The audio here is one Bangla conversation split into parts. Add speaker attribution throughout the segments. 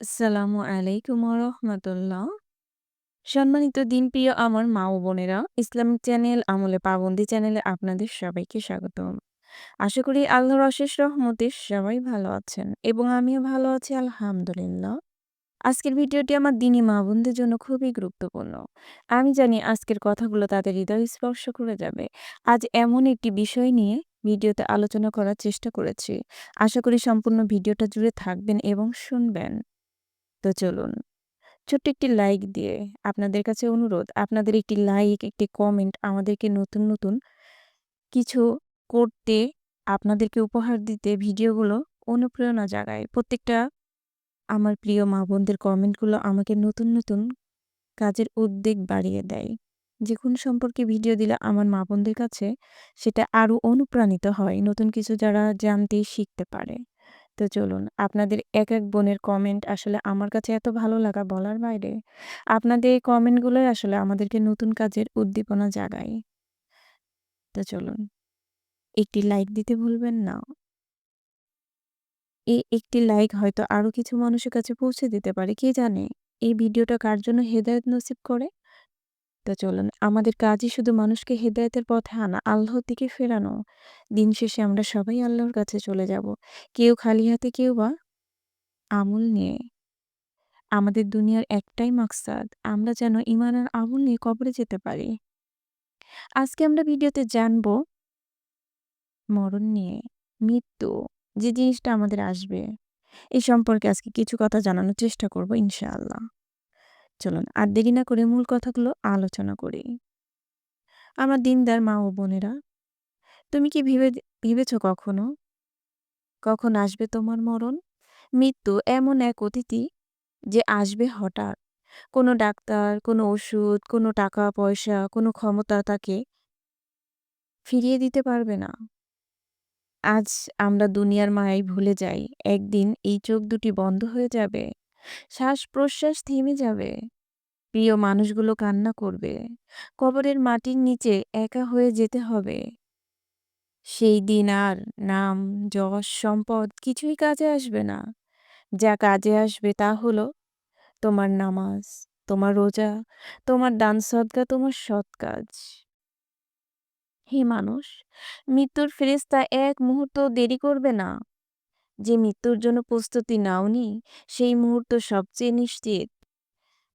Speaker 1: আসসালামু আলাইকুম ওয়া সম্মানিত দিন প্রিয় আমার মা ও বোনেরা, ইসলামিক চ্যানেল আমলে পাবন্দি চ্যানেলে আপনাদের সবাইকে স্বাগতম। আশা করি আল্লাহর অশেষ রহমতে সবাই ভালো আছেন এবং আমিও ভালো আছি আলহামদুলিল্লাহ। আজকের ভিডিওটি আমার দিনী মা বোনদের জন্য খুবই গুরুত্বপূর্ণ। আমি জানি আজকের কথাগুলো তাদের হৃদয় স্পর্শ করে যাবে। আজ এমন একটি বিষয় নিয়ে ভিডিওতে আলোচনা করার চেষ্টা করেছি। আশা করি সম্পূর্ণ ভিডিওটা জুড়ে থাকবেন এবং শুনবেন। তো চলুন। ছোট্ট একটি লাইক দিয়ে আপনাদের কাছে অনুরোধ, আপনাদের একটি লাইক একটি কমেন্ট আমাদেরকে নতুন নতুন কিছু করতে, আপনাদেরকে উপহার দিতে ভিডিওগুলো অনুপ্রেরণা জাগায়। প্রত্যেকটা আমার প্রিয় মা বোনদের কমেন্টগুলো আমাকে নতুন নতুন কাজের উদ্বেগ বাড়িয়ে দেয়। যে কোন সম্পর্কে ভিডিও দিলে আমার মা বোনদের কাছে সেটা আরও অনুপ্রাণিত হয়। নতুন কিছু যারা জানতে শিখতে পারে। তো চলুন, আপনাদের এক এক বোনের কমেন্ট আসলে আমার কাছে এত ভালো লাগা বলার বাইরে, আপনাদের এই কমেন্টগুলোই আসলে আমাদেরকে নতুন কাজের উদ্দীপনা জাগায়। তো চলুন, একটি লাইক দিতে ভুলবেন না। এই একটি লাইক হয়তো আরও কিছু মানুষের কাছে পৌঁছে দিতে পারে, কে জানে? এই ভিডিওটা কার জন্য হেদায়ত নসিব করে? তো চলুন আমাদের কাজই শুধু মানুষকে হেদায়েতের পথে আনা, আল্লাহর দিকে ফেরানো। দিন শেষে আমরা সবাই আল্লাহর কাছে চলে যাব। কেউ খালি হাতে, কেউ বা আমল নিয়ে। আমাদের দুনিয়ার একটাই মাকসাদ, আমরা যেন ইমান আর আমল নিয়ে কবরে যেতে পারি। আজকে আমরা ভিডিওতে জানব মরণ নিয়ে, মৃত্যু, যে জিনিসটা আমাদের আসবে। এই সম্পর্কে আজকে কিছু কথা জানানোর চেষ্টা করব ইনশাআল্লাহ। চলুন আর দেরি না করে মূল কথাগুলো আলোচনা করি। আমার দিনদার মা ও বোনেরা, তুমি কি ভেবে, ভেবেছ কখনো? কখন আসবে তোমার মরণ? মৃত্যু এমন এক অতিথি যে আসবে হঠাৎ। কোনো ডাক্তার, কোনো ওষুধ, কোনো টাকা, পয়সা, কোনো ক্ষমতা তাকে ফিরিয়ে দিতে পারবে না। আজ আমরা দুনিয়ার মায়ায় ভুলে যাই। একদিন এই চোখ দুটি বন্ধ হয়ে যাবে। শ্বাস প্রশ্বাস থেমে যাবে। প্রিয় মানুষগুলো কান্না করবে। কবরের মাটির নিচে একা হয়ে যেতে হবে। সেই দিন আর নাম, যশ, সম্পদ কিছুই কাজে আসবে না। যা কাজে আসবে তা হলো তোমার নামাজ, তোমার রোজা, তোমার দান সদকা, তোমার সৎ কাজ। হে মানুষ, মৃত্যুর ফেরেস্তা এক মুহূর্ত দেরি করবে না। যে মৃত্যুর জন্য প্রস্তুতি নাওনি, সেই মুহূর্ত সবচেয়ে নিশ্চিত।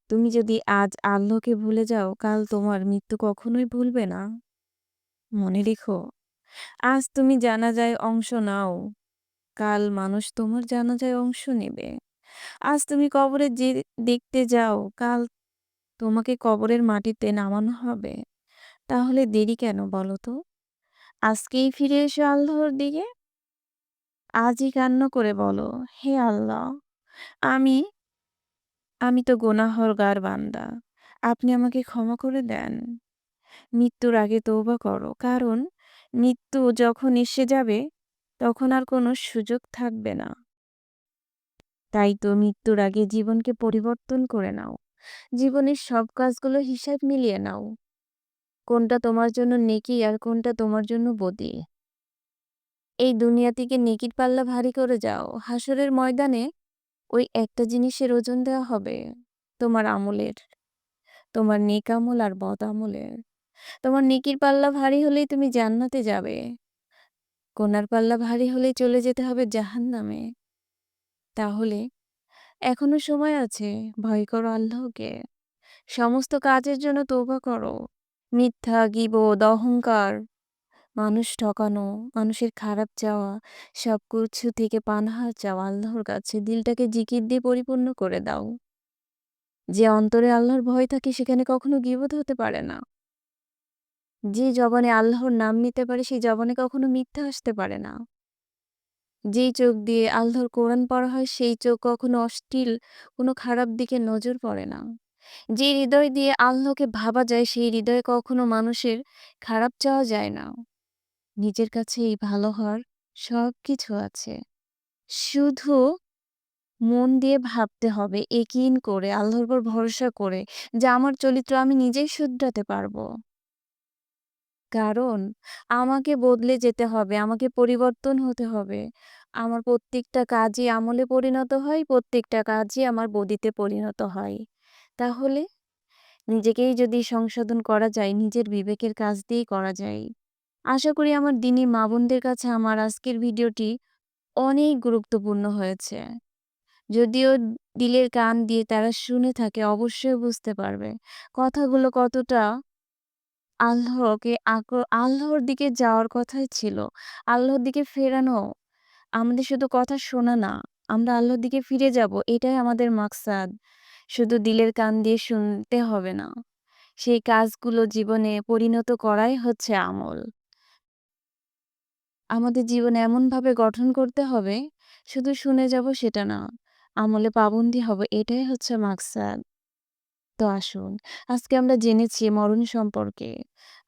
Speaker 1: তুমি যদি আজ আল্লাহকে ভুলে যাও, কাল তোমার মৃত্যু কখনোই ভুলবে না। মনে রেখো, আজ তুমি জানা যায় অংশ নাও। কাল মানুষ তোমার জানা যায় অংশ নেবে। আজ তুমি কবরে যে দেখতে যাও, কাল তোমাকে কবরের মাটিতে নামানো হবে। তাহলে দেরি কেন বলো তো? আজকেই ফিরে এসো আল্লাহর দিকে। আজই কান্না করে বলো, হে আল্লাহ, আমি আমি তো গার বান্দা। আপনি আমাকে ক্ষমা করে দেন। মৃত্যুর আগে তৌবা করো। কারণ মৃত্যু যখন এসে যাবে, তখন আর কোনো সুযোগ থাকবে না। তাই তো মৃত্যুর আগে জীবনকে পরিবর্তন করে নাও। জীবনের সব কাজগুলো হিসাব মিলিয়ে নাও। কোনটা তোমার জন্য নেকি আর কোনটা তোমার জন্য বদি এই দুনিয়া থেকে নেকির পাল্লা ভারী করে যাও। হাসরের ময়দানে ওই একটা জিনিসের ওজন দেওয়া হবে, তোমার আমলের। তোমার নেক আমল আর বদ আমলের। তোমার নেকির পাল্লা ভারী হলেই তুমি জান্নাতে যাবে। কোনার পাল্লা ভারী হলেই চলে যেতে হবে জাহান নামে তাহলে এখনও সময় আছে, ভয় করো আল্লাহকে। সমস্ত কাজের জন্য তৌবা করো। মিথ্যা গিবোধ অহংকার মানুষ ঠকানো, মানুষের খারাপ চাওয়া সব কিছু থেকে পানাহার চাওয়া আল্লাহর কাছে দিলটাকে জিকির দিয়ে পরিপূর্ণ করে দাও। যে অন্তরে আল্লাহর ভয় থাকে সেখানে কখনো গিবোধ হতে পারে না। যে জবানে আল্লাহর নাম নিতে পারে সেই জবানে কখনো মিথ্যা আসতে পারে না। যেই চোখ দিয়ে আল্লাহর কোরআন পড়া হয় সেই চোখ কখনো অশ্লীল, কোনো খারাপ দিকে নজর পড়ে না। যে হৃদয় দিয়ে আল্লাহকে ভাবা যায় সেই হৃদয়ে কখনো মানুষের খারাপ চাওয়া যায় না। নিজের কাছে এই ভালো হওয়ার সব কিছু আছে শুধু মন দিয়ে ভাবতে হবে একিন করে আল্লাহর উপর ভরসা করে যে আমার চরিত্র আমি নিজেই শুধরাতে পারব কারণ আমাকে বদলে যেতে হবে আমাকে পরিবর্তন হতে হবে আমার প্রত্যেকটা কাজই আমলে পরিণত হয়, প্রত্যেকটা কাজই আমার বদিতে পরিণত হয়। তাহলে নিজেকেই যদি সংশোধন করা যায়, নিজের বিবেকের কাজ দিয়েই করা যায়। আশা করি আমার দিনী মা-বোনদের কাছে আমার আজকের ভিডিওটি অনেক গুরুত্বপূর্ণ হয়েছে। যদিও দিলের কান দিয়ে তারা শুনে থাকে অবশ্যই বুঝতে পারবে কথাগুলো কতটা আল্লাহকে আল্লাহর দিকে যাওয়ার কথাই ছিল। আল্লাহর দিকে ফেরানো। আমাদের শুধু কথা শোনা না, আমরা আল্লাহর দিকে ফিরে যাব এটাই আমাদের মাকসাদ। শুধু দিলের কান দিয়ে শুনতে হবে না। সেই কাজগুলো জীবনে পরিণত করাই হচ্ছে আমল। আমাদের জীবন এমনভাবে গঠন করতে হবে, শুধু শুনে যাব সেটা না। আমলে পাবন্দী হব এটাই হচ্ছে মাকসাদ। তো আসুন, আজকে আমরা জেনেছি মরণ সম্পর্কে।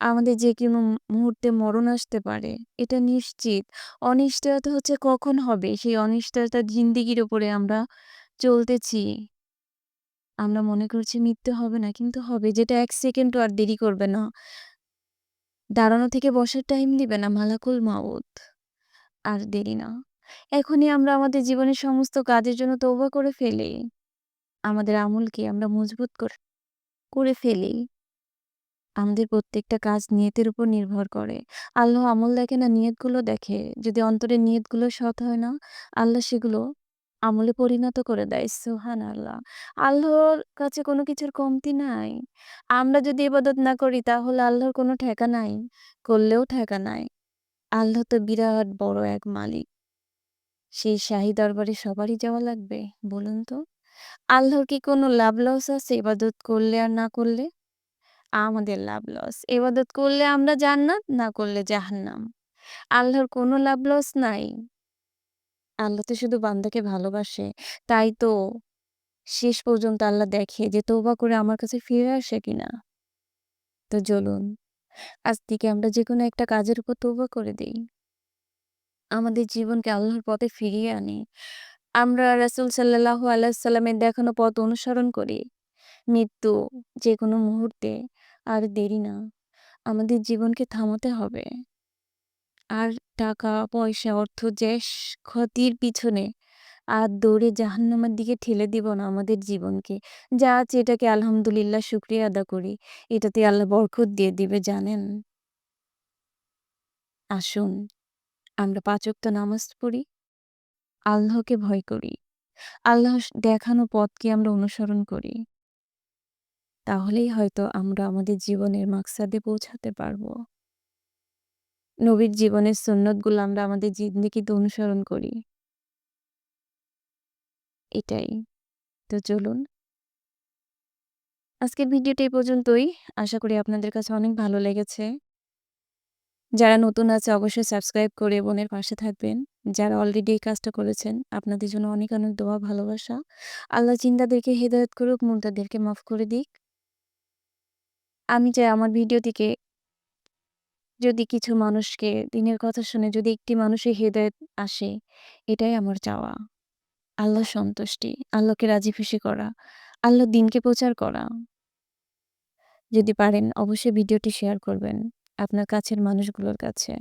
Speaker 1: আমাদের যে কোনো মুহূর্তে মরণ আসতে পারে। এটা নিশ্চিত। অনিশ্চয়তা হচ্ছে কখন হবে, সেই অনিশ্চয়তা জিন্দেগির উপরে আমরা চলতেছি। আমরা মনে করছি মৃত্যু হবে না, কিন্তু হবে। যেটা ১ সেকেন্ডও আর দেরি করবে না। দাঁড়ানো থেকে বসার টাইম দিবে না মালাকুল মাউত। আর দেরি না। এখনই আমরা আমাদের জীবনের সমস্ত কাজের জন্য তৌবা করে ফেলি। আমাদের আমলকে আমরা মজবুত করে করে ফেলি। আমাদের প্রত্যেকটা কাজ নিয়তের উপর নির্ভর করে। আল্লাহ আমল দেখে না, নিয়তগুলো দেখে। যদি অন্তরের নিয়তগুলো সৎ হয় না, আল্লাহ সেগুলো আমলে পরিণত করে দেয়। সুবহানাল্লাহ। আল্লাহর কাছে কোনো কিছুর কমতি নাই। আমরা যদি ইবাদত না করি তাহলে আল্লাহর কোনো ঠেকা নাই। করলেও ঠেকা নাই। আল্লাহ তো বিরাট বড় এক মালিক। সেই শাহী দরবারে সবারই যাওয়া লাগবে? বলুন তো? আল্লাহর কি কোনো লাভ লস আছে ইবাদত করলে আর না করলে? আমাদের লাভ লস। ইবাদত করলে আমরা জান্নাত, না করলে জাহান্নাম। আল্লাহর কোনো লাভ লস নাই। আল্লাহ তো শুধু বান্দাকে ভালোবাসে। তাই তো শেষ পর্যন্ত আল্লাহ দেখে যে তওবা করে আমার কাছে ফিরে আসে কিনা। তো চলুন, আজ থেকে আমরা যেকোনো একটা কাজের উপর তওবা করে দেই। আমাদের জীবনকে আল্লাহর পথে ফিরিয়ে আনি। আমরা রাসূল আলাইহি ওয়াসাল্লামের দেখানো পথ অনুসরণ করি। মৃত্যু যেকোনো মুহূর্তে, আর দেরি না। আমাদের জীবনকে থামাতে হবে। আর টাকা, পয়সা, অর্থ, যশ, ক্ষতির পিছনে আর দৌড়ে জাহান্নামের দিকে ঠেলে দিব না আমাদের জীবনকে। যা আছে এটাকে আলহামদুলিল্লাহ শুক্রিয়া আদা করি। এটাতে আল্লাহ বরকত দিয়ে দিবে জানেন? আসুন, আমরা ৫ ওয়াক্ত নামাজ পড়ি। আল্লাহকে ভয় করি। আল্লাহ দেখানো পথকে আমরা অনুসরণ করি। তাহলেই হয়তো আমরা আমাদের জীবনের মাকসাদে পৌঁছাতে পারব। নবীর জীবনের সুন্নতগুলো আমরা আমাদের জিন্দেগিতে অনুসরণ করি। এটাই। তো চলুন। আজকের ভিডিওটা এই পর্যন্তই। আশা করি আপনাদের কাছে অনেক ভালো লেগেছে। যারা নতুন আছে অবশ্যই সাবস্ক্রাইব করে বোনের পাশে থাকবেন। যারা অলরেডি এই কাজটা করেছেন, আপনাদের জন্য অনেক, অনেক দোয়া ভালোবাসা। আল্লাহ চিন্তাদেরকে হেদায়ত করুক, মুর্দাদেরকে মাফ করে দিক। আমি চাই আমার ভিডিও থেকে যদি কিছু মানুষকে দিনের কথা শুনে যদি একটি মানুষের হেদায়েত আসে, এটাই আমার চাওয়া। আল্লাহর সন্তুষ্টি, আল্লাহকে রাজি খুশি করা, আল্লাহর দ্বীনকে প্রচার করা। যদি পারেন অবশ্যই ভিডিওটি শেয়ার করবেন আপনার কাছের মানুষগুলোর কাছে।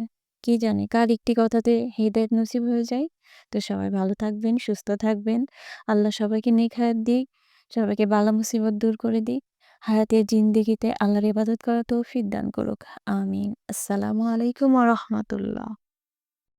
Speaker 1: কে জানে কার একটি কথাতে হেদায়েত নসিব হয়ে যায়। তো সবাই ভালো থাকবেন, সুস্থ থাকবেন। আল্লাহ সবাইকে নেক দিক, সবাইকে বালা মুসিবত দূর করে দিক। হায়াতের জিন্দিগিতে আল্লাহর ইবাদত করা তৌফিক দান করুক। আমিন। আসসালামু আলাইকুম ওয়া রাহমাতুল্লাহ।